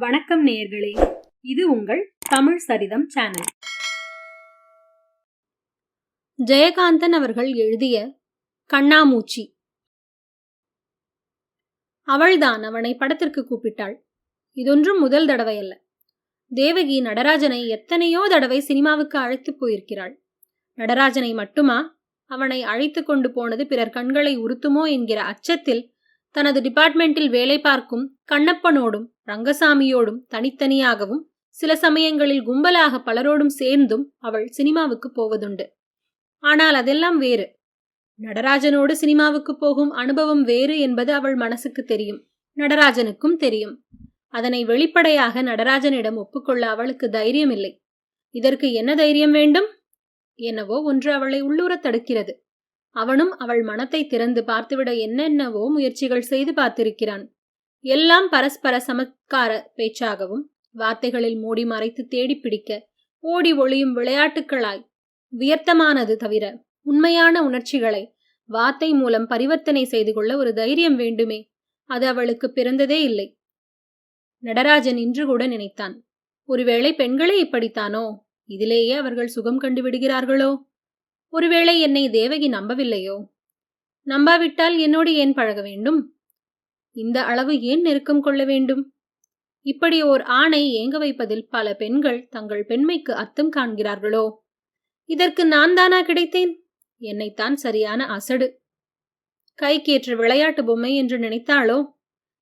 வணக்கம் நேயர்களே இது உங்கள் தமிழ் சரிதம் சேனல். ஜெயகாந்தன் அவர்கள் எழுதிய கண்ணாமூச்சி. அவள்தான் அவனை படத்திற்கு கூப்பிட்டாள். இதொன்றும் முதல் தடவை அல்ல தேவகி நடராஜனை எத்தனையோ தடவை சினிமாவுக்கு அழைத்துப் போயிருக்கிறாள். நடராஜனை மட்டுமா அவனை அழைத்து கொண்டு போனது பிறர் கண்களை உறுத்துமோ என்கிற அச்சத்தில் தனது டிபார்ட்மெண்டில் வேலை பார்க்கும் கண்ணப்பனோடும் ரங்கசாமியோடும் தனித்தனியாகவும் சில சமயங்களில் கும்பலாக பலரோடும் சேர்ந்தும் அவள் சினிமாவுக்கு போவதுண்டு. ஆனால் அதெல்லாம் வேறு. நடராஜனோடு சினிமாவுக்கு போகும் அனுபவம் வேறு என்பது அவள் மனசுக்கு தெரியும். நடராஜனுக்கும் தெரியும். அதனை வெளிப்படையாக நடராஜனிடம் ஒப்புக்கொள்ள அவளுக்கு தைரியம் இல்லை இதற்கு என்ன தைரியம் வேண்டும்? என்னவோ ஒன்று அவளை உள்ளூரத் தடுக்கிறது. அவனும் அவள் மனத்தை திறந்து பார்த்துவிட என்னென்னவோ முயற்சிகள் செய்து பார்த்திருக்கிறான். எல்லாம் பரஸ்பர சமத்கார பேச்சாகவும் வார்த்தைகளில் மூடி மறைத்து தேடி பிடிக்க ஓடி ஒளியும் விளையாட்டுக்களாய். வியர்த்தமானது தவிர உண்மையான உணர்ச்சிகளை வார்த்தை மூலம் பரிவர்த்தனை செய்து கொள்ள ஒரு தைரியம் வேண்டுமே. அது அவளுக்கு பிறந்ததே இல்லை. நடராஜன் இன்று கூட நினைத்தான். ஒருவேளை பெண்களே இப்படித்தானோ? இதிலேயே அவர்கள் சுகம் கண்டு விடுகிறார்களோ? ஒருவேளை என்னை தேவகி நம்பவில்லையோ? நம்பாவிட்டால் என்னோடு ஏன் பழக வேண்டும்? இந்த அளவு ஏன் நெருக்கம் கொள்ள வேண்டும்? இப்படி ஓர் ஆணை ஏங்க வைப்பதில் பல பெண்கள் தங்கள் பெண்மைக்கு அர்த்தம் காண்கிறார்களோ? இதற்கு நான் தானா கிடைத்தேன்? என்னைத்தான் சரியான அசடு. கைக்கேற்ற விளையாட்டு பொம்மை என்று நினைத்தாளோ?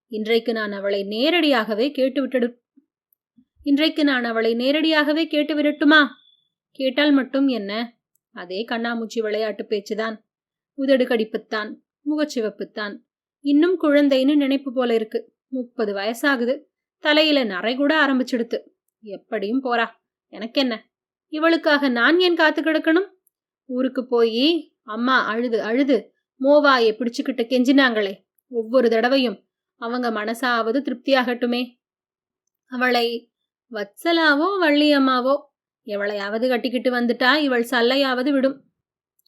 இன்றைக்கு நான் அவளை நேரடியாகவே கேட்டுவிட்டு இன்றைக்கு நான் அவளை நேரடியாகவே கேட்டு விடட்டுமா கேட்டால் மட்டும் என்ன? அதே கண்ணாமூச்சி விளையாட்டு பேச்சுதான். உதடு கடிப்புத்தான் முகச்சிவப்புத்தான். இன்னும் குழந்தைன்னு நினைப்பு போல இருக்கு. முப்பது வயசாகுது. தலையில நரை கூட ஆரம்பிச்சிடுத்து. எப்படியும் போறா. எனக்கென்ன? இவளுக்காக நான் ஏன் காத்து கிடக்கணும்? ஊருக்கு போய் அம்மா அழுது அழுது மோவாயை பிடிச்சுக்கிட்டு கெஞ்சினாங்களே. ஒவ்வொரு தடவையும் அவங்க மனசாவது திருப்தியாகட்டுமே. அவளை வத்சலாவோ வள்ளியம்மாவோ எவளையாவது கட்டிக்கிட்டு வந்துட்டா இவள் சல்லையாவது விடும்.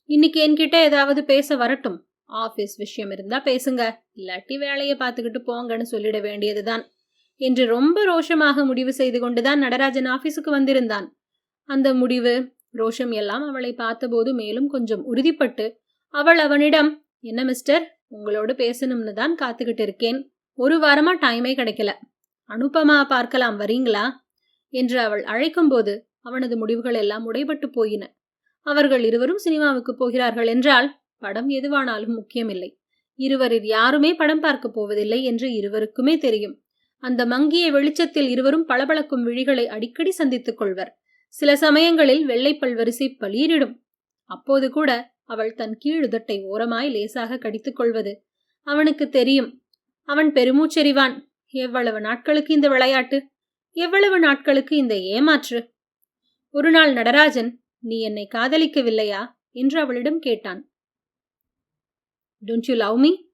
இன்னைக்கு என்கிட்ட ஏதாவது பேச வரட்டும். ஆபீஸ் விஷயம் இருந்தா பேசுங்க. இல்லாட்டி வேலையை பார்த்துக்கிட்டு போங்கன்னு சொல்லிட வேண்டியதுதான். என்று ரொம்ப ரோஷமாக முடிவு செய்து கொண்டுதான் நடராஜன் ஆபீஸுக்கு வந்திருந்தான். அந்த முடிவு ரோஷம் எல்லாம் அவளை பார்த்தபோது மேலும் கொஞ்சம் உறுதிப்பட்டு அவள் அவனிடம் என்ன மிஸ்டர் உங்களோடு பேசணும்னு தான் காத்துக்கிட்டு இருக்கேன். ஒரு வாரமா டைமே கிடைக்கல. அனுபமா பார்க்கலாம் வரீங்களா? என்று அவள் அழைக்கும்போது அவனது முடிவுகள் எல்லாம் உடைபட்டு போயின. அவர்கள் இருவரும் சினிமாவுக்கு போகிறார்கள் என்றால் படம் எதுவானாலும் முக்கியமில்லை. இருவரில் யாருமே படம் பார்க்க போவதில்லை என்று இருவருக்குமே தெரியும். அந்த மங்கிய வெளிச்சத்தில் இருவரும் பளபளக்கும் விழிகளை அடிக்கடி சந்தித்துக் கொள்வர். சில சமயங்களில் வெள்ளைப்பல் வரிசை பலீரிடும் அப்போது கூட அவள் தன் கீழுதட்டை ஓரமாய் லேசாக கடித்துக் கொள்வது அவனுக்கு தெரியும். அவன் பெருமூச்செறிவான். எவ்வளவு நாட்களுக்கு இந்த விளையாட்டு? எவ்வளவு நாட்களுக்கு இந்த ஏமாற்று? ஒரு நாள் நடராஜன் நீ என்னை காதலிக்கவில்லையா? என்று அவளிடம் கேட்டான். டோன்ட் யூ லவ் மீ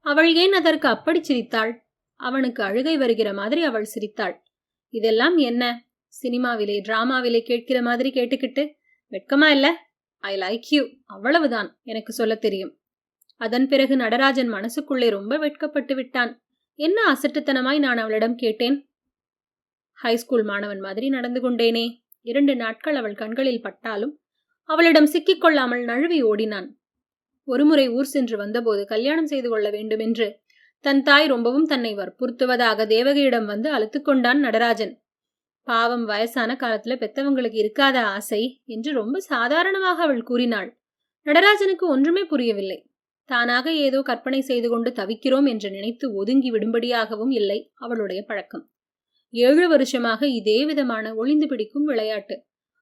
அவள் ஏன் அதற்கு அப்படி சிரித்தாள்? அவனுக்கு அழுகை வருகிற மாதிரி அவள் சிரித்தாள். இதெல்லாம் என்ன? சினிமாவிலே டிராமாவிலே கேட்கிற மாதிரி கேட்டுக்கிட்டு? வெட்கமா இல்ல? ஐ லைக் யூ அவ்வளவுதான் எனக்கு சொல்ல தெரியும். அதன் பிறகு நடராஜன் மனசுக்குள்ளே ரொம்ப வெட்கப்பட்டு விட்டான். என்ன அசட்டுத்தனமாய் நான் அவளிடம் கேட்டேன்? ஹைஸ்கூல் மாணவன் மாதிரி நடந்து கொண்டேனே. இரண்டு நாட்கள் அவள் கண்களில் பட்டாலும் அவளிடம் சிக்கிக்கொள்ளாமல் நழுவி ஓடினான். ஒருமுறை ஊர் சென்று வந்தபோது கல்யாணம் செய்து கொள்ள வேண்டுமென்று தன் தாய் ரொம்பவும் தன்னை வற்புறுத்துவதாக தேவகியிடம் வந்து அழுத்துக்கொண்டான் நடராஜன். பாவம் வயசான காலத்துல பெத்தவங்களுக்கு இருக்காத ஆசை என்று ரொம்ப சாதாரணமாக அவள் கூறினாள். நடராஜனுக்கு ஒன்றுமே புரியவில்லை. தானாக ஏதோ கற்பனை செய்து கொண்டு தவிக்கிறோம் என்று நினைத்து ஒதுங்கி விடும்படியாகவும் இல்லை அவளுடைய பழக்கம். ஏழு வருஷமாக இதே விதமான ஒளிந்து பிடிக்கும் விளையாட்டு.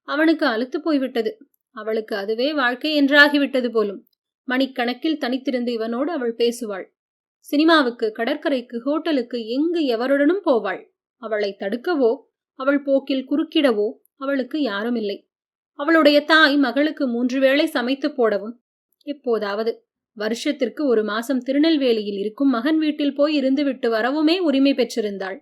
அவனுக்கு அழுத்து போய்விட்டது. அவளுக்கு அதுவே வாழ்க்கை என்றாகிவிட்டது போலும். மணிக்கணக்கில் தனித்திருந்து இவனோடு அவள் பேசுவாள். சினிமாவுக்கு கடற்கரைக்கு ஹோட்டலுக்கு எங்கு எவருடனும் போவாள்? அவளை தடுக்கவோ அவள் போக்கில் குறுக்கிடவோ அவளுக்கு யாரும் இல்லை அவளுடைய தாய் மகளுக்கு மூன்று வேளை சமைத்து போடவும். எப்போதாவது வருஷத்திற்கு ஒரு மாசம் திருநெல்வேலியில் இருக்கும் மகன் வீட்டில் போய் இருந்துவிட்டு வரவுமே உரிமை பெற்றிருந்தாள்.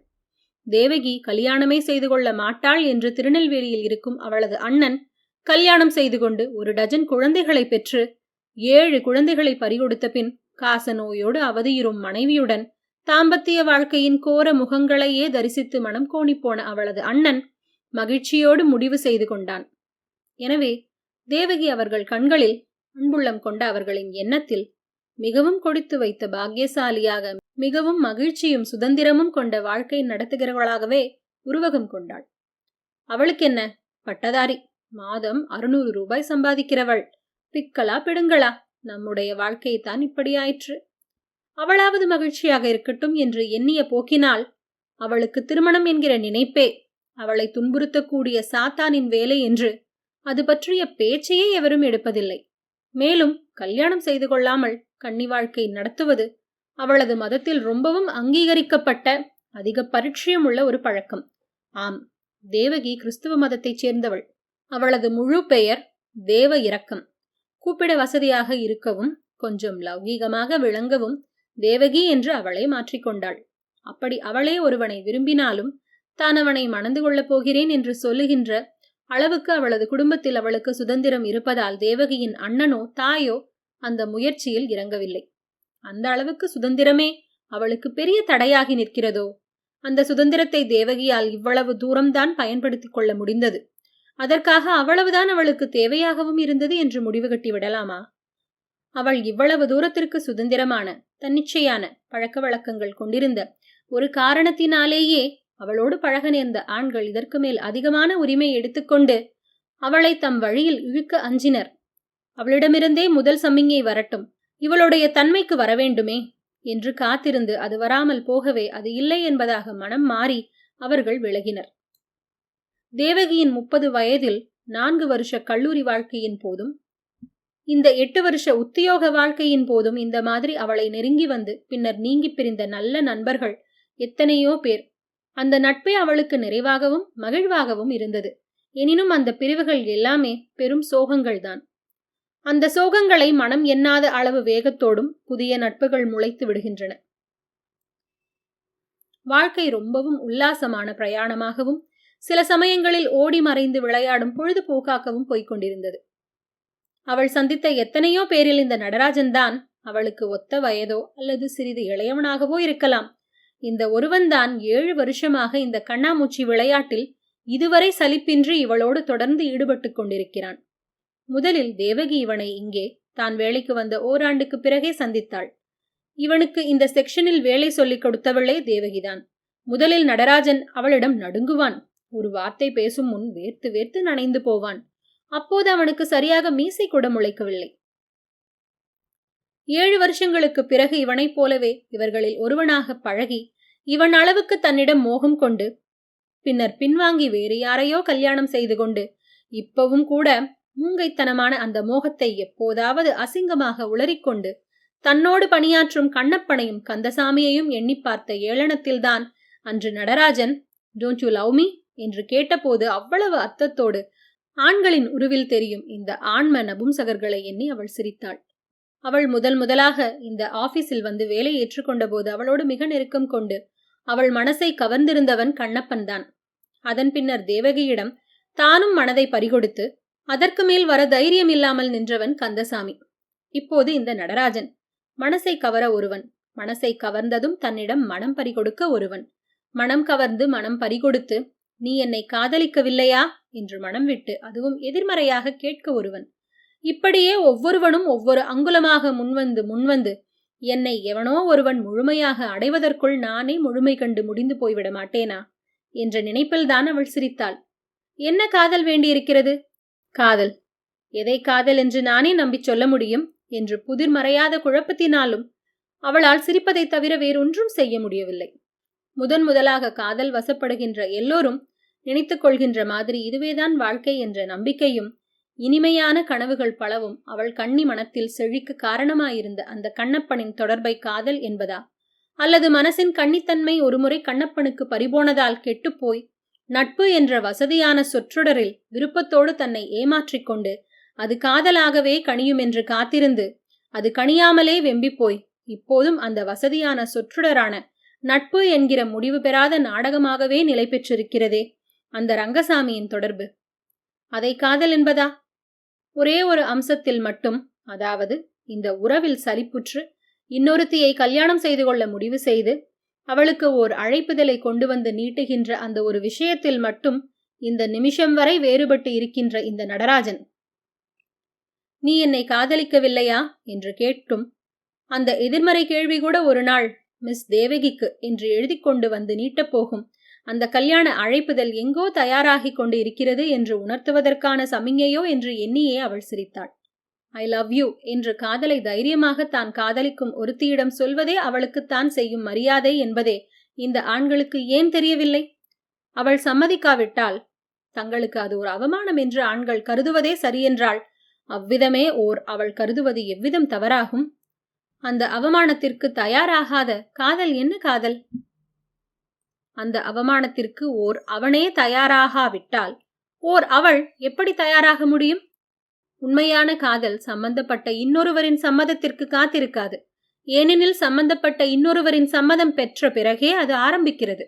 தேவகி கல்யாணமே செய்து கொள்ள மாட்டாள் என்று திருநெல்வேலியில் இருக்கும் அவளது அண்ணன் கல்யாணம் செய்து கொண்டு ஒரு டஜன் குழந்தைகளை பெற்று ஏழு குழந்தைகளை பறிகொடுத்த பின் காச நோயோடு அவதியுறும் மனைவியுடன் தாம்பத்திய வாழ்க்கையின் கோர முகங்களையே தரிசித்து மனம் கோணிப்போன அவளது அண்ணன் மகிழ்ச்சியோடு முடிவு செய்து கொண்டான். எனவே தேவகி அவர்கள் கண்களில் அன்புள்ளம் கொண்ட அவர்களின் எண்ணத்தில் மிகவும் கொடுத்து வைத்த பாக்கியசாலியாக மிகவும் மகிழ்ச்சியும் சுதந்திரமும் கொண்ட வாழ்க்கை நடத்துகிறவளாகவே உருவகம் கொண்டாள். அவளுக்கென்ன? பட்டதாரி. மாதம் அறுநூறு ரூபாய் சம்பாதிக்கிறவள். பிக்கலா பிடுங்களா? நம்முடைய வாழ்க்கை தான் இப்படியாயிற்று அவளாவது மகிழ்ச்சியாக இருக்கட்டும் என்று எண்ணிய போக்கினால் அவளுக்கு திருமணம் என்கிற நினைப்பே அவளை துன்புறுத்தக்கூடிய சாத்தானின் வேலை என்று அது பற்றிய பேச்சையே எவரும் எடுப்பதில்லை. மேலும் கல்யாணம் செய்து கொள்ளாமல் கன்னி வாழ்க்கை நடத்துவது அவளது மதத்தில் ரொம்பவும் அங்கீகரிக்கப்பட்ட அதிக பரிட்சயம் உள்ள ஒரு பழக்கம். ஆம் தேவகி கிறிஸ்துவ மதத்தைச் சேர்ந்தவள். அவளது முழு பெயர் தேவ இரக்கம். கூப்பிட வசதியாக இருக்கவும் கொஞ்சம் லௌகீகமாக விளங்கவும் தேவகி என்று அவளை மாற்றிக்கொண்டாள் அப்படி அவளே ஒருவனை விரும்பினாலும் தான் அவனை மணந்து கொள்ளப் போகிறேன் என்று சொல்லுகின்ற அளவுக்கு அவளது குடும்பத்தில் அவளுக்கு சுதந்திரம் இருப்பதால் தேவகியின் அண்ணனோ தாயோ அந்த முயற்சியில் இறங்கவில்லை. அந்த அளவுக்கு சுதந்திரமே அவளுக்கு பெரிய தடையாகி நிற்கிறதோ? அந்த சுதந்திரத்தை தேவகியால் இவ்வளவு தூரம்தான் பயன்படுத்திக் கொள்ள முடிந்தது. அதற்காக அவ்வளவுதான் அவளுக்கு தேவையாகவும் இருந்தது என்று முடிவு கட்டி விடலாமா? அவள் இவ்வளவு தூரத்திற்கு சுதந்திரமான தன்னிச்சையான பழக்க வழக்கங்கள் கொண்டிருந்த ஒரு காரணத்தினாலேயே அவளோடு பழக நேர்ந்த ஆண்கள் இதற்கு மேல் அதிகமான உரிமை எடுத்துக்கொண்டு அவளை தம் வழியில் இழுக்க அஞ்சினர். அவளிடமிருந்தே முதல் சம்மிங்கை வரட்டும். இவளுடைய தன்மைக்கு வரவேண்டுமே. என்று காத்திருந்து அது வராமல் போகவே அது இல்லை என்பதாக மனம் மாறி அவர்கள் விலகினர். தேவகியின் முப்பது வயதில் நான்கு வருஷ கல்லூரி வாழ்க்கையின் போதும் இந்த எட்டு வருஷ உத்தியோக வாழ்க்கையின் போதும் இந்த மாதிரி அவளை நெருங்கி வந்து பின்னர் நீங்கி பிரிந்த நல்ல நண்பர்கள் எத்தனையோ பேர். அந்த நட்பே அவளுக்கு நிறைவாகவும் மகிழ்வாகவும் இருந்தது. எனினும் அந்த பிரிவுகள் எல்லாமே பெரும் சோகங்கள்தான். அந்த சோகங்களை மனம் எண்ணாத அளவு வேகத்தோடும் புதிய நட்புகள் முளைத்து விடுகின்றன. வாழ்க்கை ரொம்பவும் உல்லாசமான பிரயாணமாகவும் சில சமயங்களில் ஓடி மறைந்து விளையாடும் பொழுதுபோக்காகவும் போய்கொண்டிருந்தது அவள் சந்தித்த எத்தனையோ பேரில் இந்த நடராஜன் தான் அவளுக்கு ஒத்த வயதோ அல்லது சிறிது இளையவனாகவோ இருக்கலாம். இந்த ஒருவன்தான் ஏழு வருஷமாக இந்த கண்ணாமூச்சி விளையாட்டில் இதுவரை சலிப்பின்றி இவளோடு தொடர்ந்து ஈடுபட்டு கொண்டிருக்கிறான். முதலில் தேவகி இவனை இங்கே தான் வேலைக்கு வந்த ஓராண்டுக்கு பிறகே சந்தித்தாள். இவனுக்கு இந்த செக்ஷனில் வேலை சொல்லிக் கொடுத்தவளே தேவகிதான். முதலில் நடராஜன் அவளிடம் நடுங்குவான். ஒரு வார்த்தை பேசும் முன் வேர்த்து வேர்த்து நனைந்து போவான். அப்போது அவனுக்கு சரியாக மீசை கூட முளைக்கவில்லை. ஏழு வருஷங்களுக்கு பிறகு இவனைப் போலவே இவர்களில் ஒருவனாக பழகி இவன் அளவுக்கு தன்னிடம் மோகம் கொண்டு பின்னர் பின்வாங்கி வேறு யாரையோ கல்யாணம் செய்து கொண்டு இப்பவும் கூட மூங்கைத்தனமான அந்த மோகத்தை எப்போதாவது அசிங்கமாக உளறிக்கொண்டு தன்னோடு பணியாற்றும் கண்ணப்பனையும் கந்தசாமியையும் எண்ணி பார்த்த ஏளனத்தில்தான் அன்று Natarajan don't you love me என்று கேட்டபோது அவ்வளவு அர்த்தத்தோடு ஆண்களின் உருவில் தெரியும் இந்த ஆண்ம நபும்சகர்களை எண்ணி அவள் சிரித்தாள். அவள் முதல் முதலாக இந்த ஆபீஸில் வந்து வேலை ஏற்றுக்கொண்ட போது அவளோடு மிக நெருக்கம் கொண்டு அவள் மனசை கவர்ந்திருந்தவன் கண்ணப்பன் தான் அதன் பின்னர் தேவகியிடம் தானும் மனதை பறிகொடுத்து அதற்கு மேல் வர தைரியம் இல்லாமல் நின்றவன் கந்தசாமி. இப்போது இந்த நடராஜன். மனசை கவர ஒருவன். மனசை கவர்ந்ததும் தன்னிடம் மனம் பறிகொடுக்க ஒருவன். மனம் கவர்ந்து மனம் பறிகொடுத்து நீ என்னை காதலிக்கவில்லையா? என்று மனம் விட்டு அதுவும் எதிர்மறையாக கேட்க ஒருவன். இப்படியே ஒவ்வொருவனும் ஒவ்வொரு அங்குலமாக முன்வந்து முன்வந்து என்னை எவனோ ஒருவன் முழுமையாக அடைவதற்குள் நானே முழுமை கண்டு முடிந்து போய்விட மாட்டேனா என்ற நினைப்பில்தான் அவள் சிரித்தாள். என்ன காதல் வேண்டியிருக்கிறது? காதல். எதை காதல் என்று நானே நம்பிச் சொல்ல முடியும் என்று புதிர் மறையாத குழப்பத்தினாலும் அவளால் சிரிப்பதை தவிர வேறொன்றும் செய்ய முடியவில்லை. முதன் முதலாக காதல் வசப்படுகின்ற எல்லோரும் நினைத்துக் கொள்கின்ற மாதிரி இதுவேதான் வாழ்க்கை என்ற நம்பிக்கையும் இனிமையான கனவுகள் பலவும் அவள் கண்ணி மனத்தில் செழிக்க காரணமாயிருந்த அந்த கண்ணப்பனின் தொடர்பை காதல் என்பதா? அல்லது மனசின் கண்ணித்தன்மை ஒருமுறை கண்ணப்பனுக்கு பறிபோனதால் கெட்டுப்போய் நட்பு என்ற வசதியான சொற்றொடரில் விருப்பத்தோடு தன்னை ஏமாற்றிக்கொண்டு அது காதலாகவே கணியும் என்று காத்திருந்து அது கணியாமலே வெம்பிப்போய் இப்போதும் அந்த வசதியான சொற்றொடரான நட்பு என்கிற முடிவு பெறாத நாடகமாகவே நிலை பெற்றிருக்கிறதே அந்த ரங்கசாமியின் தொடர்பு. அதை காதல் என்பதா? ஒரே ஒரு அம்சத்தில் மட்டும் அதாவது இந்த உறவில் சலிப்புற்று இன்னொருத்தியை கல்யாணம் செய்து கொள்ள முடிவு செய்து அவளுக்கு ஓர் அழைப்புதலை கொண்டு வந்து நீட்டுகின்ற அந்த ஒரு விஷயத்தில் மட்டும் இந்த நிமிஷம் வரை வேறுபட்டு இருக்கின்ற இந்த நடராஜன். நீ என்னை காதலிக்கவில்லையா? என்று கேட்டும். அந்த எதிர்மறை கேள்வி கூட ஒரு நாள் மிஸ் தேவகிக்கு என்று எழுதி கொண்டு வந்து நீட்டப் போகும். அந்த கல்யாண அழைப்புதல் எங்கோ தயாராகிக் கொண்டு இருக்கிறது என்று உணர்த்துவதற்கான சமிஞையோ என்று எண்ணியே அவள் சிரித்தாள். ஐ லவ் யூ என்று காதலை தைரியமாக தான் காதலிக்கும் ஒருத்தியிடம் சொல்வதே அவளுக்குத்தான் செய்யும் மரியாதை என்பதே. இந்த ஆண்களுக்கு ஏன் தெரியவில்லை? அவள் சம்மதிக்காவிட்டால் தங்களுக்கு அது ஒரு அவமானம் என்று ஆண்கள் கருதுவதே சரியென்றால் அவ்விதமே ஓர் அவள் கருதுவது எவ்விதம் தவறாகும்? அந்த அவமானத்திற்கு தயாராகாத காதல் என்ன காதல்? அந்த அவமானத்திற்கு ஓர் அவனே தயாராகாவிட்டால் ஓர் அவள் எப்படி தயாராக முடியும்? உண்மையான காதல் சம்பந்தப்பட்ட இன்னொருவரின் சம்மதத்திற்கு காத்திருக்காது. ஏனெனில் சம்பந்தப்பட்ட இன்னொருவரின் சம்மதம் பெற்ற பிறகே அது ஆரம்பிக்கிறது.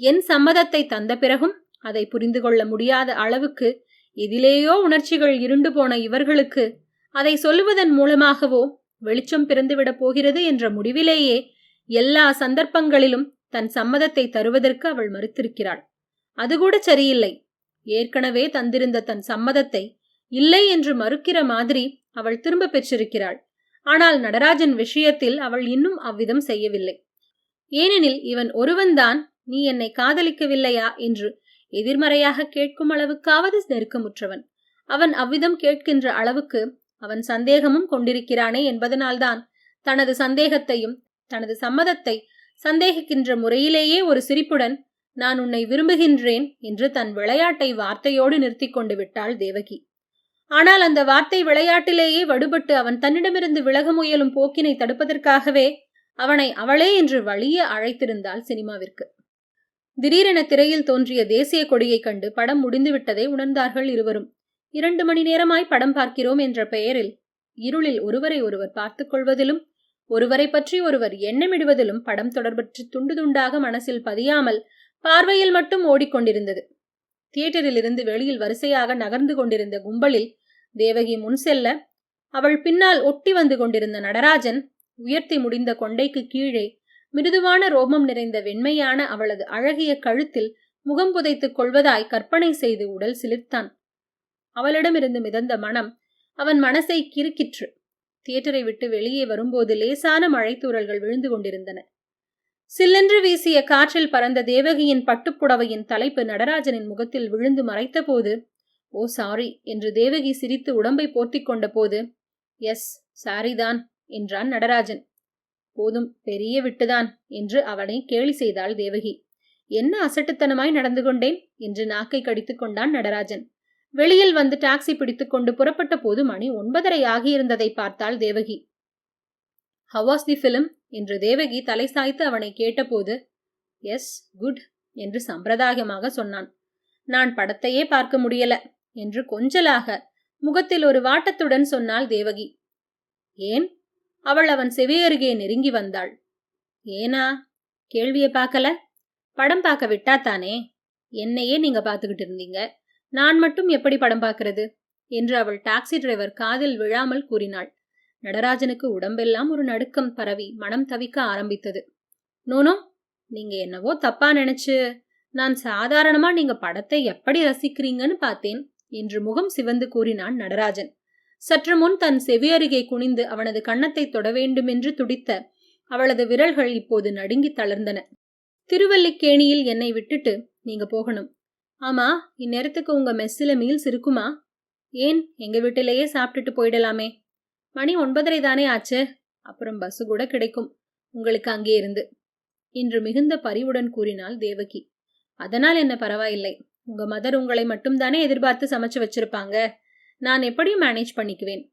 என் சம்மதத்தை தந்த பிறகும் அதை புரிந்து கொள்ள முடியாத அளவுக்கு எதிலேயோ உணர்ச்சிகள் இருண்டு போன இவர்களுக்கு அதை சொல்லுவதன் மூலமாகவோ வெளிச்சம் பிறந்துவிடப் போகிறது என்ற முடிவிலேயே எல்லா சந்தர்ப்பங்களிலும் தன் சம்மதத்தை தருவதற்கு அவள் மறுத்திருக்கிறாள். அதுகூட சரியில்லை. ஏற்கனவே தந்திருந்த தன் சம்மதத்தை இல்லை என்று மறுக்கிற மாதிரி அவள் திரும்ப பெற்றிருக்கிறாள். ஆனால் நடராஜன் விஷயத்தில் அவள் இன்னும் அவ்விதம் செய்யவில்லை. ஏனெனில் இவன் ஒருவன்தான் நீ என்னை காதலிக்கவில்லையா? என்று எதிர்மறையாக கேட்கும் அளவுக்காவது நெருக்கமுற்றவன். அவன் அவ்விதம் கேட்கின்ற அளவுக்கு அவன் சந்தேகமும் கொண்டிருக்கிறானே என்பதனால்தான் தனது சந்தேகத்தையும் தனது சம்மதத்தை சந்தேகிக்கின்ற முறையிலேயே ஒரு சிரிப்புடன் நான் உன்னை விரும்புகின்றேன் என்று தன் விளையாட்டை வார்த்தையோடு நிறுத்திக் கொண்டு விட்டாள் தேவகி. ஆனால் அந்த வார்த்தை விளையாட்டிலேயே வடுபட்டு அவன் தன்னிடமிருந்து விலக முயலும் போக்கினை தடுப்பதற்காகவே அவனை அவளே என்று வழிய அழைத்திருந்தாள் சினிமாவிற்கு. திடீரென திரையில் தோன்றிய தேசிய கொடியைக் கண்டு படம் முடிந்துவிட்டதை உணர்ந்தார்கள் இருவரும். இரண்டு மணி நேரமாய் படம் பார்க்கிறோம் என்ற பெயரில் இருளில் ஒருவரை ஒருவர் பார்த்துக் கொள்வதிலும் ஒருவரை பற்றி ஒருவர் எண்ணமிடுவதிலும் படம் தொடர்பற்று துண்டு துண்டாக மனசில் பதியாமல் பார்வையில் மட்டும் ஓடிக்கொண்டிருந்தது. தியேட்டரிலிருந்து வெளியில் வரிசையாக நகர்ந்து கொண்டிருந்த கும்பலில் தேவகி முன் செல்ல அவள் பின்னால் ஒட்டி வந்து கொண்டிருந்த நடராஜன் உயர்த்தி முடிந்த கொண்டைக்கு கீழே மிருதுவான ரோமம் நிறைந்த வெண்மையான அவளது அழகிய கழுத்தில் முகம் புதைத்துக் கொள்வதாய் கற்பனை செய்து உடல் சிலிர்த்தான். அவளிடமிருந்து மிதந்த மனம் அவன் மனசை கிறுக்கிற்று. தியேட்டரை விட்டு வெளியே வரும்போது லேசான மழைத்தூரல்கள் விழுந்து கொண்டிருந்தன. சில்லென்று வீசிய காற்றில் பறந்த தேவகியின் பட்டுப்புடவையின் தலைப்பு நடராஜனின் முகத்தில் விழுந்து மறைத்தபோது ஓ சாரி என்று தேவகி சிரித்து உடம்பை போர்த்திக் கொண்ட போது எஸ் சாரிதான் என்றான் நடராஜன். போதும் பெரிய விட்டுதான் என்று அவனை கேலி செய்தாள் தேவகி. என்ன அசட்டுத்தனமாய் நடந்து கொண்டேன்? என்று நாக்கை கடித்துக் கொண்டான் நடராஜன். வெளியில் வந்து டாக்ஸி பிடித்துக்கொண்டு புறப்பட்ட போது மணி ஒன்பதரை ஆகியிருந்ததை பார்த்தாள் தேவகி. ஹவாஸ் தி பிலிம் என்று தேவகி தலை சாய்த்து அவனை கேட்டபோது எஸ் குட் என்று சம்பிரதாயமாக சொன்னான். நான் படத்தையே பார்க்க முடியல என்று கொஞ்சலாக முகத்தில் ஒரு வாட்டத்துடன் சொன்னாள் தேவகி. ஏன்? அவள் அவன் செவியருகே நெருங்கி வந்தாள். ஏனா? கேள்வியை பார்க்கல? படம் பார்க்க விட்டாத்தானே என்னையே நீங்க பார்த்துக்கிட்டு இருந்தீங்க. நான் மட்டும் எப்படி படம் பார்க்கறது? என்று அவள் டாக்ஸி டிரைவர் காதில் விழாமல் கூறினாள். நடராஜனுக்கு உடம்பெல்லாம் ஒரு நடுக்கம் பரவி மனம் தவிக்க ஆரம்பித்தது. நோனோ நீங்க என்னவோ தப்பா நினைச்சு நான் சாதாரணமா நீங்க படத்தை எப்படி ரசிக்கிறீங்கன்னு பார்த்தேன் என்று முகம் சிவந்து கூறினான் நடராஜன். சற்று முன் தன் செவியருகே குனிந்து அவனது கன்னத்தை தொட வேண்டுமென்று துடித்த அவளது விரல்கள் இப்போது நடுங்கி தளர்ந்தன. திருவல்லிக்கேணியில் என்னை விட்டுட்டு நீங்க போகணும். ஆமா இந்நேரத்துக்கு உங்க மெஸ்ஸில மீல்ஸ் இருக்குமா? ஏன் எங்க வீட்டிலேயே சாப்பிட்டுட்டு போயிடலாமே. மணி ஒன்பதரை தானே ஆச்சு? அப்புறம் பஸ்ஸு கூட கிடைக்கும். உங்களுக்கு அங்கே இருந்து. என்று மிகுந்த பரிவுடன் கூறினாள் தேவகி. அதனால் என்ன பரவாயில்லை. உங்க மதர் உங்களை மட்டும்தானே எதிர்பார்த்து சமைச்சு வச்சிருப்பாங்க. நான் எப்படியும் மேனேஜ் பண்ணிக்குவேன்.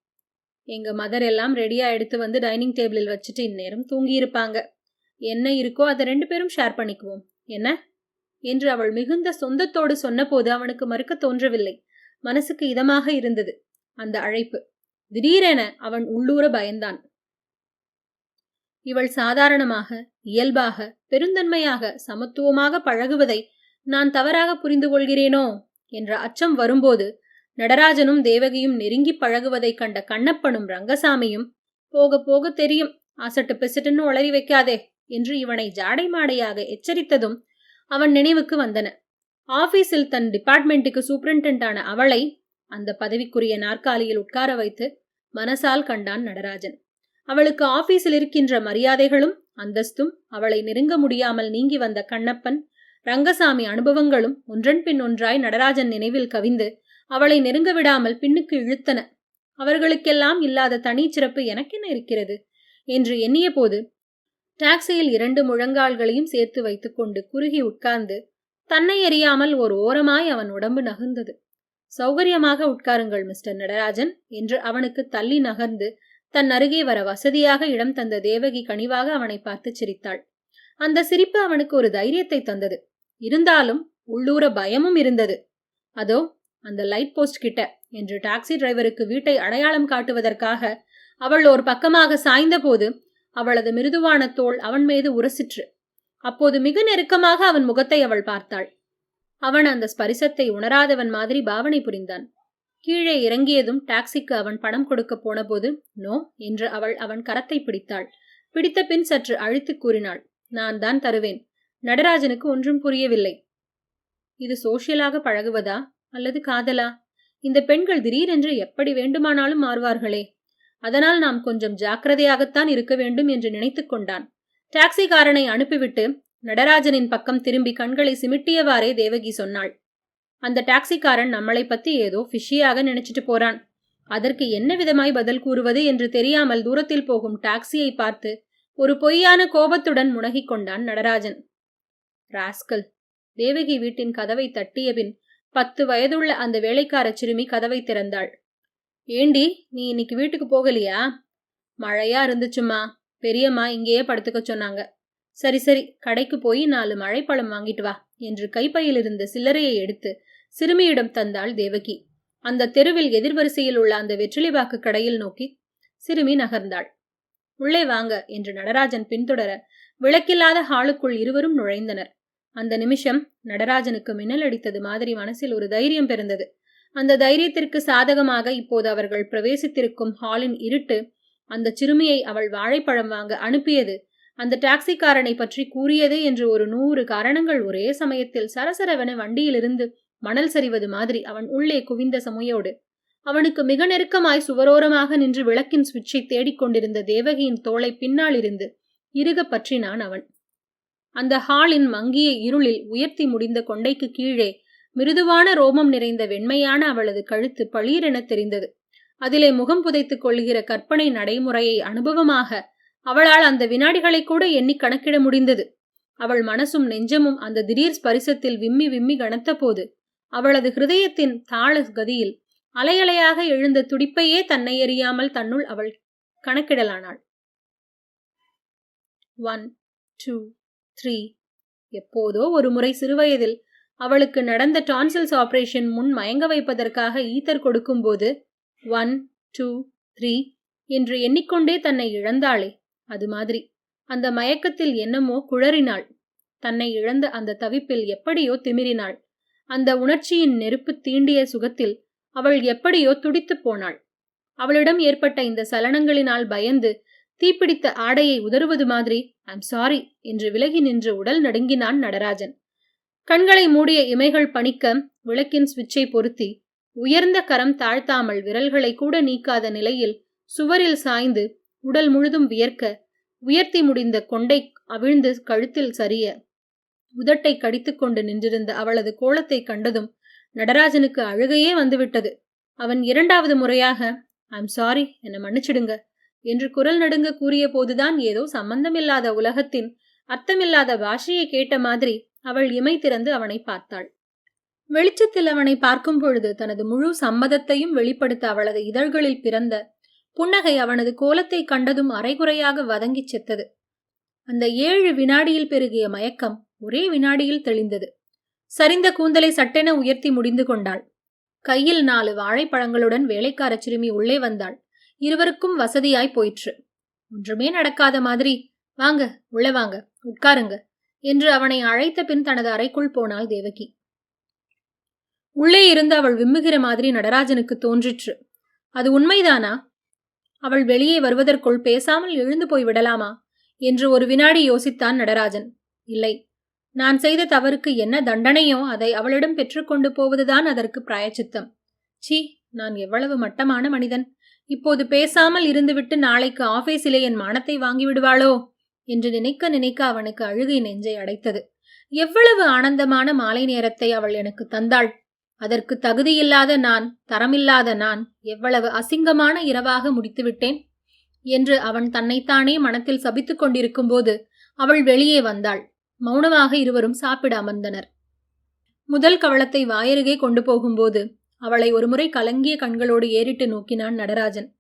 எங்க மதர் எல்லாம் ரெடியா எடுத்து வந்து டைனிங் டேபிளில் வச்சுட்டு இந்நேரம் தூங்கியிருப்பாங்க. என்ன இருக்கோ அதை ரெண்டு பேரும் ஷேர் பண்ணிக்குவோம். என்ன? என்று அவள் மிகுந்த சொந்தத்தோடு சொன்னபோது அவனுக்கு மறுக்க தோன்றவில்லை. மனசுக்கு இதமாக இருந்தது. அந்த அழைப்பு. திடீரென அவன் உள்ளூர பயந்தான். இவள் சாதாரணமாக இயல்பாக பெருந்தன்மையாக சமத்துவமாக பழகுவதை நான் தவறாக புரிந்து கொள்கிறேனோ என்ற அச்சம் வரும்போது நடராஜனும் தேவகியும் நெருங்கி பழகுவதைக் கண்ட கண்ணப்பனும் ரங்கசாமியும் போக போக தெரியும் அசட்டு பெசட்டுன்னு உளறி வைக்காதே என்று இவனை ஜாடை மாடையாக எச்சரித்ததும் அவன் நினைவுக்கு வந்தன. ஆபீஸில் தன் டிபார்ட்மெண்ட்டுக்கு சூப்பரிண்டென்டான அவளை அந்த பதவிக்குரிய நாற்காலியில் உட்கார வைத்து மனசால் கண்டான் நடராஜன். அவளுக்கு ஆபீஸில் இருக்கின்ற மரியாதைகளும் அந்தஸ்தும் அவளை நெருங்க முடியாமல் நீங்கி வந்த கண்ணப்பன் ரங்கசாமி அனுபவங்களும் ஒன்றன் பின் ஒன்றாய் நடராஜன் நினைவில் கவிந்து அவளை நெருங்க விடாமல் பின்னுக்கு இழுத்தன. அவர்களுக்கெல்லாம் இல்லாத தனிச்சிறப்பு எனக்கென்ன இருக்கிறது? என்று எண்ணிய போது டாக்ஸியில் இரண்டு முழங்கால்களையும் சேர்த்து வைத்துக்கொண்டு குறுகி உட்கார்ந்து தன்னை எறியாமல் ஒரு ஓரமாய் அவன் உடம்பு நகர்ந்தது சௌகரியமாக உட்காருங்கள் மிஸ்டர் நடராஜன் என்று அவனுக்கு தள்ளி நகர்ந்து தன் அருகே வர வசதியாக இடம் தந்த தேவகி கனிவாக அவனை பார்த்து சிரித்தாள். அந்த சிரிப்பு அவனுக்கு ஒரு தைரியத்தை தந்தது. இருந்தாலும் உள்ளூர பயமும் இருந்தது. அதோ அந்த லைட் போஸ்ட் கிட்ட என்று டாக்ஸி டிரைவருக்கு வீட்டை அடையாளம் காட்டுவதற்காக அவள் ஒரு பக்கமாக சாய்ந்தபோது அவளது மிருதுவான தோல் அவன் மீது உரசிற்று. அப்போது மிக நெருக்கமாக அவன் முகத்தை அவள் பார்த்தாள். அவன் அந்த ஸ்பரிசத்தை உணராதவன் மாதிரி பாவனை புரிந்தான். கீழே இறங்கியதும் டாக்ஸிக்கு அவன் பணம் கொடுக்க போனபோது நோ என்று அவள் அவன் கரத்தை பிடித்தாள். பிடித்த பின் சற்று அழித்து கூறினாள் நான் தான் தருவேன். நடராஜனுக்கு ஒன்றும் புரியவில்லை. இது சோசியலாக பழகுவதா? அல்லது காதலா? இந்த பெண்கள் திடீரென்று எப்படி வேண்டுமானாலும் மாறுவார்களே. அதனால் நாம் கொஞ்சம் ஜாக்கிரதையாகத்தான் இருக்க வேண்டும் என்று நினைத்துக் கொண்டான். டாக்ஸிக்காரனை அனுப்பிவிட்டு நடராஜனின் பக்கம் திரும்பி கண்களை சிமிட்டியவாறே தேவகி சொன்னாள். அந்த டாக்ஸிக்காரன் நம்மளை பத்தி ஏதோ ஃபிஷியாக நினைச்சிட்டு போறான். அதற்கு என்ன விதமாய் பதில் கூறுவது என்று தெரியாமல் தூரத்தில் போகும் டாக்ஸியை பார்த்து ஒரு பொய்யான கோபத்துடன் முனகிக் கொண்டான் நடராஜன். ராஸ்கல்! தேவகி வீட்டின் கதவை தட்டிய பின் பத்து வயதுள்ள அந்த வேலைக்கார சிறுமி கதவை திறந்தாள். ஏண்டி நீ இன்னைக்கு வீட்டுக்கு போகலையா? மழையா இருந்துச்சுமா பெரியம்மா இங்கேயே படுத்துக்க சொன்னாங்க. சரி சரி கடைக்கு போய் நாலு மழைப்பழம் வாங்கிட்டு வா என்று கைப்பையில் இருந்த சில்லறையை எடுத்து சிறுமியிடம் தந்தாள் தேவகி. அந்த தெருவில் எதிர்வரிசையில் உள்ள அந்த வெற்றிலைவாக்கு கடையில் நோக்கி சிறுமி நகர்ந்தாள். உள்ளே வாங்க என்று நடராஜன் பின்தொடர விளக்கில்லாத ஹாலுக்குள் இருவரும் நுழைந்தனர். அந்த நிமிஷம் நடராஜனுக்கு மின்னல் அடித்தது மாதிரி மனசில் ஒரு தைரியம் பிறந்தது. அந்த தைரியத்திற்கு சாதகமாக இப்போது அவர்கள் பிரவேசித்திருக்கும் ஹாலின் இருட்டு அந்த சிறுமியை அவள் வாழைப்பழம் வாங்க அனுப்பியது அந்த டாக்ஸிக்காரனை பற்றி கூறியதே என்று ஒரு நூறு காரணங்கள் ஒரே சமயத்தில் சரசரவென வண்டியிலிருந்து மணல் சரிவது மாதிரி அவன் உள்ளே குவிந்த சுமையோடு. அவனுக்கு மிக நெருக்கமாய் சுவரோரமாக நின்று விளக்கின் சுவிட்சை தேடிக்கொண்டிருந்த தேவகியின் தோளை பின்னால் இருந்து இறுக பற்றினான் அவன். அந்த ஹாலின் மங்கிய இருளில் உயர்த்தி முடிந்த கொண்டைக்கு கீழே மிருதுவான ரோமம் நிறைந்த வெண்மையான அவளது கழுத்து பளீரென தெரிந்தது. அதிலே முகம் புதைத்துக் கொள்கிற கற்பனை நடைமுறையை அனுபவமாக அவளால் அந்த வினாடிகளை கூட எண்ணி கணக்கிட முடிந்தது. அவள் மனசும் நெஞ்சமும் அந்த திடீர் ஸ்பரிசத்தில் விம்மி விம்மி கனத்த போது அவளது ஹிருதயத்தின் தாள கதியில் அலையலையாக எழுந்த துடிப்பையே தன்னை எறியாமல் தன்னுள் அவள் கணக்கிடலானாள். ஒன் டூ த்ரீ எப்போதோ ஒரு முறை சிறுவயதில் அவளுக்கு நடந்த டான்சில்ஸ் ஆபரேஷன் முன் மயங்க வைப்பதற்காக ஈத்தர் கொடுக்கும்போது ஒன் டூ த்ரீ என்று எண்ணிக்கொண்டே தன்னை இழந்தாளே. அது மாதிரி. அந்த மயக்கத்தில் என்னமோ குழறினாள். தன்னை இழந்த அந்த தவிப்பில் எப்படியோ திமிரினாள் அந்த உணர்ச்சியின் நெருப்பு தீண்டிய சுகத்தில் அவள் எப்படியோ துடித்துப் போனாள். அவளிடம் ஏற்பட்ட இந்த சலனங்களினால் பயந்து தீப்பிடித்த ஆடையை உதறுவது மாதிரி ஐம் சாரி என்று விலகி நின்று உடல் நடுங்கினான் நடராஜன். கண்களை மூடிய இமைகள் பணிக்க விளக்கின் சுவிட்சை பொருத்தி உயர்ந்த கரம் தாழ்த்தாமல் விரல்களை கூட நீக்காத நிலையில் சுவரில் சாய்ந்து உடல் முழுதும் வியர்க்க உயர்த்தி முடிந்த கொண்டை அவிழ்ந்து கழுத்தில் சரிய. உதட்டை கடித்துக்கொண்டு நின்றிருந்த அவளது கோலத்தை கண்டதும் நடராஜனுக்கு அழுகையே வந்துவிட்டது. அவன் இரண்டாவது முறையாக ஐம் சாரி என்னை மன்னிச்சிடுங்க என்று குரல் நடுங்க கூறிய போதுதான் ஏதோ சம்பந்தமில்லாத உலகத்தின் அர்த்தமில்லாத பாஷையை கேட்ட மாதிரி அவள் இமை திறந்து அவனை பார்த்தாள். வெளிச்சத்தில் அவனை பார்க்கும் பொழுது தனது முழு சம்மதத்தையும் வெளிப்படுத்த அவளது இதழ்களில் பிறந்த புன்னகை அவனது கோலத்தை கண்டதும் அரைகுறையாக வதங்கிச் செத்தது. அந்த ஏழு வினாடியில் பெருகிய மயக்கம் ஒரே வினாடியில் தெளிந்தது. சரிந்த கூந்தலை சட்டென உயர்த்தி முடிந்து கொண்டாள். கையில் நாலு வாழைப்பழங்களுடன் வேலைக்கார சிறுமி உள்ளே வந்தாள். இருவருக்கும் வசதியாய் போயிற்று. ஒன்றுமே நடக்காத மாதிரி. வாங்க உள்ள வாங்க உட்காருங்க என்று அவனை அழைத்த பின் தனது அறைக்குள் போனாள் தேவகி. உள்ளே இருந்து அவள் விம்முகிற மாதிரி நடராஜனுக்கு தோன்றிற்று. அது உண்மைதானா? அவள் வெளியே வருவதற்குள் பேசாமல் எழுந்து போய் விடலாமா? என்று ஒரு வினாடி யோசித்தான் நடராஜன். இல்லை நான் செய்த தவறுக்கு என்ன தண்டனையோ அதை அவளிடம் பெற்றுக்கொண்டு போவதுதான் அதற்கு பிராயச்சித்தம். சி நான் எவ்வளவு மட்டமான மனிதன். இப்போது பேசாமல் இருந்துவிட்டு நாளைக்கு ஆபீஸிலே என் மானத்தை வாங்கி விடுவாளோ? என்று நினைக்க நினைக்க அவனுக்கு அழுகை நெஞ்சை அடைத்தது. எவ்வளவு ஆனந்தமான மாலை நேரத்தை அவள் எனக்கு தந்தாள். அதற்கு தகுதியில்லாத நான் தரமில்லாத நான் எவ்வளவு அசிங்கமான இரவாக முடித்துவிட்டேன்? என்று அவன் தன்னைத்தானே மனத்தில் சபித்துக் கொண்டிருக்கும்போது அவள் வெளியே வந்தாள். மௌனமாக இருவரும் சாப்பிட அமர்ந்தனர். முதல் கவளத்தை வாயருகே கொண்டு போகும்போது அவளை ஒருமுறை கலங்கிய கண்களோடு ஏறிட்டு நோக்கினான் நடராஜன்.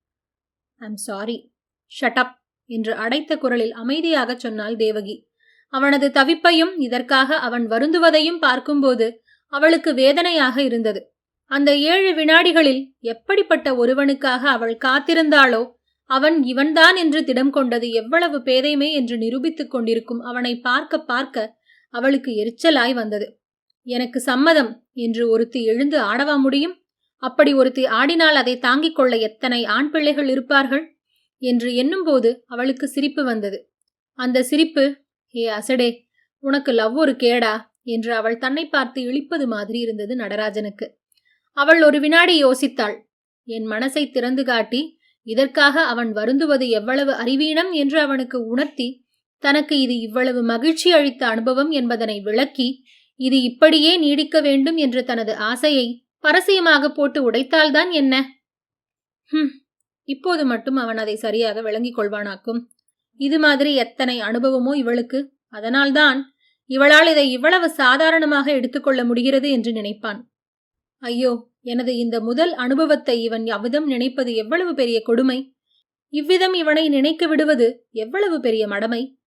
ஐம் சாரி ஷட்டப் என்று அடைத்த குரலில் அமைதியாகச் சொன்னாள் தேவகி. அவனது தவிப்பையும் இதற்காக அவன் வருந்துவதையும் பார்க்கும்போது அவளுக்கு வேதனையாக இருந்தது. அந்த ஏழு வினாடிகளில் எப்படிப்பட்ட ஒருவனுக்காக அவள் காத்திருந்தாளோ அவன் இவன்தான் என்று திடம் கொண்டது எவ்வளவு பேதைமை என்று நிரூபித்துக் கொண்டிருக்கும் அவனை பார்க்க பார்க்க அவளுக்கு எரிச்சலாய் வந்தது. எனக்கு சம்மதம். என்று ஒருத்தி எழுந்து ஆடவா முடியும்? அப்படி ஒருத்தி ஆடினால் அதை தாங்கிக் கொள்ள எத்தனை ஆண் பிள்ளைகள் இருப்பார்கள்? என்று எண்ணும்போது அவளுக்கு சிரிப்பு வந்தது. அந்த சிரிப்பு ஏ அசடே உனக்கு லவ் ஒரு கேடா? என்று அவள் தன்னை பார்த்து இழிப்பது மாதிரி இருந்தது நடராஜனுக்கு. அவள் ஒரு வினாடி யோசித்தாள். என் மனசை திறந்து காட்டி இதற்காக அவன் வருந்துவது எவ்வளவு அறிவீனம் என்று அவனுக்கு உணர்த்தி தனக்கு இது இவ்வளவு மகிழ்ச்சி அளித்த அனுபவம் என்பதனை விளக்கி இது இப்படியே நீடிக்க வேண்டும் என்ற தனது ஆசையை பரசியமாக போட்டு உடைத்தால்தான் என்ன? ஹம். இப்போது மட்டும் அவன் அதை சரியாக விளங்கிக் கொள்வானாக்கும். இது மாதிரி எத்தனை அனுபவமோ இவளுக்கு. அதனால்தான் இவளால் இதை இவ்வளவு சாதாரணமாக எடுத்துக்கொள்ள முடிகிறது என்று நினைப்பான். ஐயோ எனது இந்த முதல் அனுபவத்தை இவன் அவ்விதம் நினைப்பது எவ்வளவு பெரிய கொடுமை? இவ்விதம் இவனை நினைக்க விடுவது எவ்வளவு பெரிய மடமை?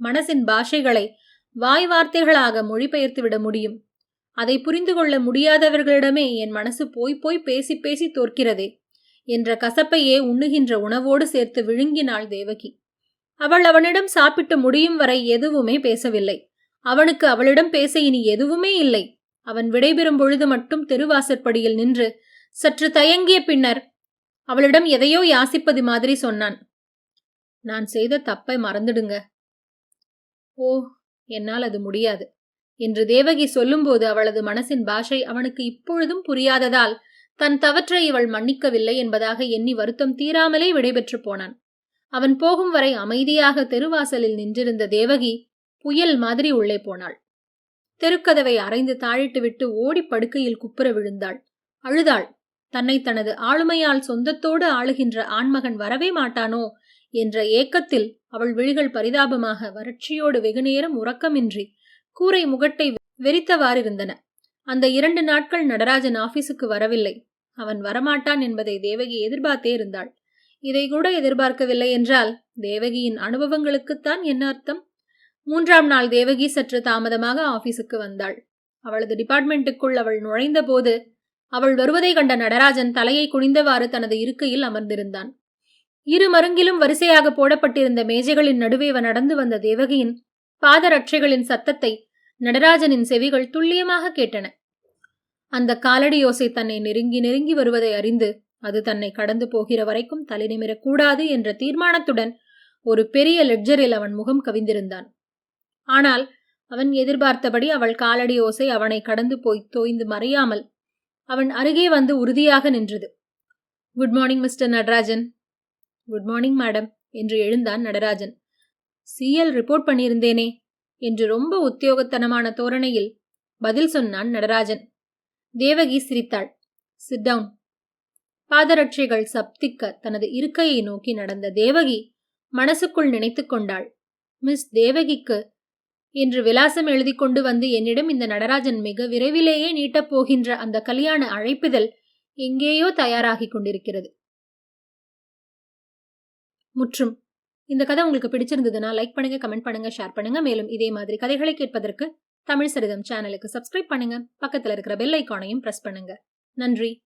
மனசின் பாஷைகளை வாய் வார்த்தைகளாக மொழிபெயர்த்து விட முடியும். அதை புரிந்து கொள்ள முடியாதவர்களிடமே என் மனசு போய் போய் பேசி பேசி தோற்கிறதே என்ற கசப்பையே உண்ணுகின்ற உணவோடு சேர்த்து விழுங்கினாள் தேவகி. அவள் அவனிடம் சாப்பிட்டு முடியும் வரை எதுவுமே பேசவில்லை. அவனுக்கு அவளிடம் பேச இனி எதுவுமே இல்லை. அவன் விடைபெறும் பொழுது மட்டும் தெருவாசற்படியில் நின்று சற்று தயங்கிய பின்னர் அவளிடம் எதையோ யாசிப்பது மாதிரி சொன்னான். நான் செய்த தப்பை மறந்துடுங்க. ஓ என்னால் அது முடியாது. என்று தேவகி சொல்லும்போது அவளது மனசின் பாஷை அவனுக்கு இப்பொழுதும் புரியாததால் தன் தவற்றை இவள் மன்னிக்கவில்லை என்பதாக எண்ணி வருத்தம் தீராமலே விடைபெற்று போனான். அவன் போகும் வரை அமைதியாக தெருவாசலில் நின்றிருந்த தேவகி புயல் மாதிரி உள்ளே போனாள். தெருக்கதவை அரைந்து தாழிட்டு விட்டு ஓடி படுக்கையில் குப்புற விழுந்தாள். அழுதாள். தன்னை தனது ஆளுமையால் சொந்தத்தோடு ஆளுகின்ற ஆண்மகன் வரவே மாட்டானோ? என்ற ஏக்கத்தில் அவள் விழிகள் பரிதாபமாக வறட்சியோடு வெகுநேரம் உறக்கமின்றி கூரை முகட்டை வெறித்தவாறிருந்தன. அந்த இரண்டு நாட்கள் நடராஜன் ஆபீஸுக்கு வரவில்லை. அவன் வரமாட்டான் என்பதை தேவகி எதிர்பார்த்தே இருந்தாள். இதை கூட எதிர்பார்க்கவில்லை என்றால் தேவகியின் அனுபவங்களுக்குத்தான் என்ன அர்த்தம்? மூன்றாம் நாள் தேவகி சற்று தாமதமாக ஆபீஸுக்கு வந்தாள். அவளது டிபார்ட்மெண்ட்டுக்குள் அவள் நுழைந்தபோது அவள் வருவதை கண்ட நடராஜன் தலையை குனிந்தவாறு தனது இருக்கையில் அமர்ந்திருந்தான். இரு மருங்கிலும் வரிசையாக போடப்பட்டிருந்த மேஜைகளின் நடுவே நடந்து வந்த தேவகியின் பாதரட்சைகளின் சத்தத்தை நடராஜனின் செவிகள் துல்லியமாக கேட்டன. அந்த காலடி யோசை தன்னை நெருங்கி நெருங்கி வருவதை அறிந்து அது தன்னை கடந்து போகிற வரைக்கும் தலை நிமிரக்கூடாது என்ற தீர்மானத்துடன் ஒரு பெரிய லெட்ஜரில் அவன் முகம் கவிந்திருந்தான். ஆனால் அவன் எதிர்பார்த்தபடி அவள் காலடி ஓசை அவனை கடந்து போய் தோய்ந்து மறையாமல் அவன் அருகே வந்து உறுதியாக நின்றது. Good morning mister Natarajan. Good morning madam என்று எழுந்தான் நடராஜன். சிஎல் ரிப்போர்ட் பண்ணியிருந்தேனே என்று ரொம்ப உத்தியோகத்தனமான தோரணையில் பதில் சொன்னான் நடராஜன். தேவகி சிரித்தாள். சிட் டவுன் பாதரட்சைகள் சப்திக்க தனது இருக்கையை நோக்கி நடந்த தேவகி மனசுக்குள் நினைத்து கொண்டாள். மிஸ் தேவகிக்கு என்று விலாசம் எழுதி கொண்டு வந்து என்னிடம் இந்த நடராஜன் மிக விரைவிலேயே நீட்டப் போகின்ற அந்த கல்யாண அழைப்புதல் எங்கேயோ தயாராகி கொண்டிருக்கிறது. முற்றும். இந்த கதை உங்களுக்கு பிடிச்சிருந்ததுன்னா லைக் பண்ணுங்க கமெண்ட் பண்ணுங்க ஷேர் பண்ணுங்க. மேலும் இதே மாதிரி கதைகளை கேட்பதற்கு தமிழ் சரிதம் சேனலுக்கு சப்ஸ்கிரைப் பண்ணுங்க. பக்கத்தில் இருக்கிற பெல் ஐக்கானையும் பிரஸ் பண்ணுங்க. நன்றி.